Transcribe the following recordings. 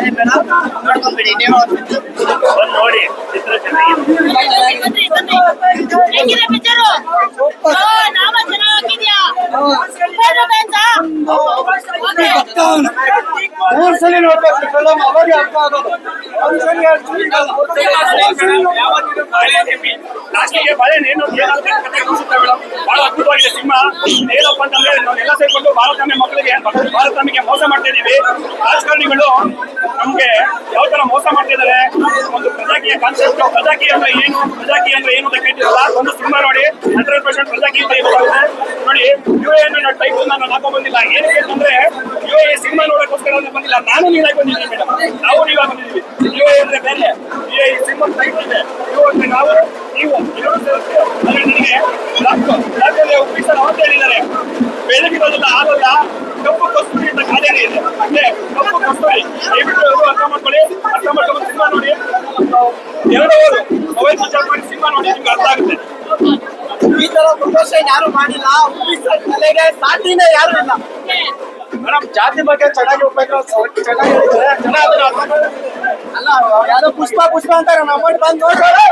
ತೋರಿಸಿದ್ದಾರೆ ಮೇಡಮ್ ನೋಡ್ಕೊಂಬಿಡಿ ನೀವು ನೋಡಿ ಚಿತ್ರ ಚೆನ್ನಾಗಿದೆ ಮೂರ್ ಸಲ ನೋಡ್ಬೇಕು ಫಿಲಮ್ ಅವಾಗ ಅರ್ಥ ಆಗೋದು. ಒಂದ್ ಸಲ ಎರಡ್ ಸಲ ಲಾಸ್ಟಿಗೆ ಬಾಳೆಹಣ್ಣು ಏನು ಬಹಳ ಅದ್ಭುತವಾಗಿದೆ ಸಿನಿಮಾ. ಏನಪ್ಪ ಅಂತಂದ್ರೆ ನಾವೆಲ್ಲ ಸೇರ್ಕೊಂಡು ಭಾರತಾಂಬೆ ಮಕ್ಕಳಿಗೆ ಭಾರತಾಂಬೆಗೆ ಮೋಸ ಮಾಡ್ತಾ ಇದೀವಿ. ರಾಜಕಾರಣಿಗಳು ನಮ್ಗೆ ಯಾವ ತರ ಮೋಸ ಮಾಡ್ತಿದ್ದಾರೆ ಒಂದು ಪ್ರಜಾಕೀಯ ಕಾನ್ಸೆಪ್ಟ್ ಪ್ರಜಾಕೀಯ ಅಂದ್ರೆ ಏನು ಪ್ರಜಾಕೀಯ ಅಂದ್ರೆ ಏನು ಅಂತ ಕೇಳ್ತಿರಲ್ಲ? ಒಂದು ಸಿನಿಮಾ ನೋಡಿ ಹಂಡ್ರೆಡ್ ಪರ್ಸೆಂಟ್ ಪ್ರಜಾಕೀಯ ಅಂತ ಗೊತ್ತಾಗುತ್ತೆ ಯು ಎ ನಾನು ಟೈಪ್ ನಾನು ಹಾಕೋ ಬಂದಿಲ್ಲ. ಏನಕ್ಕೆ ಅಂತಂದ್ರೆ ಯು ಎ ಸಿನಿಮಾ ನೋಡೋಕ್ಕೋಸ್ಕರ ಬಂದಿಲ್ಲ. ನಾನು ನೀವಾಗಿ ಬಂದಿದ್ದೀನಿ ಮೇಡಮ್. ನಾವು ನೀವಾಗ ಬಂದಿದ್ದೀವಿ ಯು ಎ ಅಂದ್ರೆ ಬೇರೆ. ಯು ಎ ಸಿನಿಮಾ ಟೈಪ್ ಇದೆ. ಯು ಅಂದ್ರೆ ನಾವು, ನೀವು ಎರಡು ಅಲ್ಲಿ ಅಂದ್ರೆ ನನಗೆ ಲಾಕ್ ಲಾಕಲ್ಲಿ ಒಪ್ಪಿಸಲ್ಲ ಅಂತ ಹೇಳಿದ್ದಾರೆ. ಬೆಳಗಿರೋದಲ್ಲ ಆಗೋಲ್ಲ. ಕಪ್ಪು ಕಸ್ತೂರಿ ಅಂತ ಕಾರ್ಯಾಲಯ ಇದೆ. ಅಂದ್ರೆ ಕಪ್ಪು ಕಸ್ತೂರಿ. ದಯವಿಟ್ಟು ಎಲ್ಲರೂ ಅರ್ಥ ಮಾಡ್ಕೊಳ್ಳಿ. ಅರ್ಥ ಮಾಡ್ಕೊಂಡು ಸಿನಿಮಾ ನೋಡಿ. ಎರಡು ಅವರು ಮೊಬೈಲ್ ಆಫ್ ಮಾಡಿ ಸಿನಿಮಾ ನೋಡಿ. ನಿಮ್ಗೆ ಅರ್ಥ ಆಗುತ್ತೆ. ಈ ತರ ಪ್ರಮೋಷನ್ ಯಾರು ಮಾಡಿಲ್ಲ. ತಲೆಗೆ ಸಾಟಿನೇ ಯಾರು ಇಲ್ಲ. ಮೇಡಮ್ ಜಾತಿ ಬಗ್ಗೆ ಚೆನ್ನಾಗಿ ಚೆನ್ನಾಗಿ. ಅಲ್ಲ ಯಾರೋ ಪುಷ್ಪ ಪುಷ್ಪ ಅಂತಾರೆ. ನಮ್ಮ ಬಂದು ನೋಡ್ತಾರೆ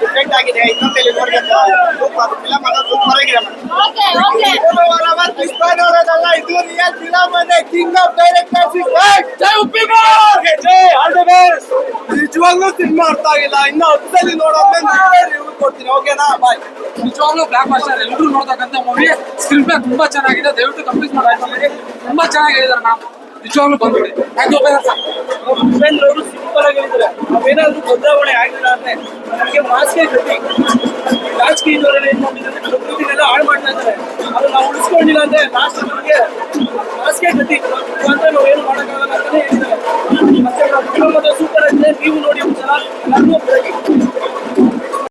ಡಿಫ್ರೆಂಟ್ ಆಗಿದೆ. ನೋಡ್ಬೇಕು ಫಿಲಮ್ ಸೂಪರ್ ಆಗಿದೆ ಇದು ರಿಯಲ್ ಫಿಲಮ್ ಅಂದ್ರೆ ಕಿಂಗ್ ಆಫ್ ಡೈರೆಕ್ಟರ್ಸ್ ನಿಜವಾಗ್ಲೂ ಸಿನಿಮಾ ಅರ್ಥ ಆಗಿಲ್ಲ. ಇನ್ನು ನೋಡೋದ್ಮೇಲೆ ರಿವ್ಯೂ ಕೊಡ್ತೀನಿ ಓಕೆನಾ ಬಾಯ್ ನಿಜವಾಗ್ಲೂ ಬ್ಲಾಕ್ ಮಾಸ್ಟರ್ ಎಲ್ಲರೂ ನೋಡ್ತಕ್ಕಂಥ ಮೂವಿ ಸ್ಕ್ರೀನ್ ಪ್ಲೇ ತುಂಬಾ ಚೆನ್ನಾಗಿದೆ. ದಯವಿಟ್ಟು ಕಂಪ್ಲೀಟ್ ಮಾಡಿ. ತುಂಬಾ ಚೆನ್ನಾಗಿ ಹೇಳಿದಾರೆ ನಾವು. ನಿಜವಾಗ್ಲೂ ಬಂದ್ಬಿಡಿ. ಉಪೇಂದ್ರ ಅವರು ಸಿಂಪಲ್ ಆಗಿ ಹೇಳಿದ್ದಾರೆ ನಾವೇನಾದ್ರೂ ಬದಲಾವಣೆ ಆಗಿಲ್ಲ ಅಂದ್ರೆ ನಮಗೆ ಮಾಸ್ಕೇ ಗತಿ ರಾಜಕೀಯದವರೆಲ್ಲ ಏನ್ ಮಾಡಿದ್ದಾರೆ ಪ್ರಕೃತಿನೆಲ್ಲ ಹಾಳು ಮಾಡ್ತಾ ಇದ್ದಾರೆ. ಅದು ನಾವು ಉಳಿಸ್ಕೊಂಡಿಲ್ಲ ಅಂದ್ರೆ ಲಾಸ್ಟ್ ನಮಗೆ ಮಾಸ್ಕೇ ಗತಿ ಅಂತ ನಾವು ಏನು ಮಾಡೋಕ್ಕಾಗಲ್ಲ ಅಂತಾನೆ ಹೇಳಿದ್ದಾರೆ ಮತ್ತೆ ನಮ್ಮ ಸೂಪರ್ ಆಗಿದೆ. ನೀವು ನೋಡಿ ಒಂದ್ಸಲ. ನಾನು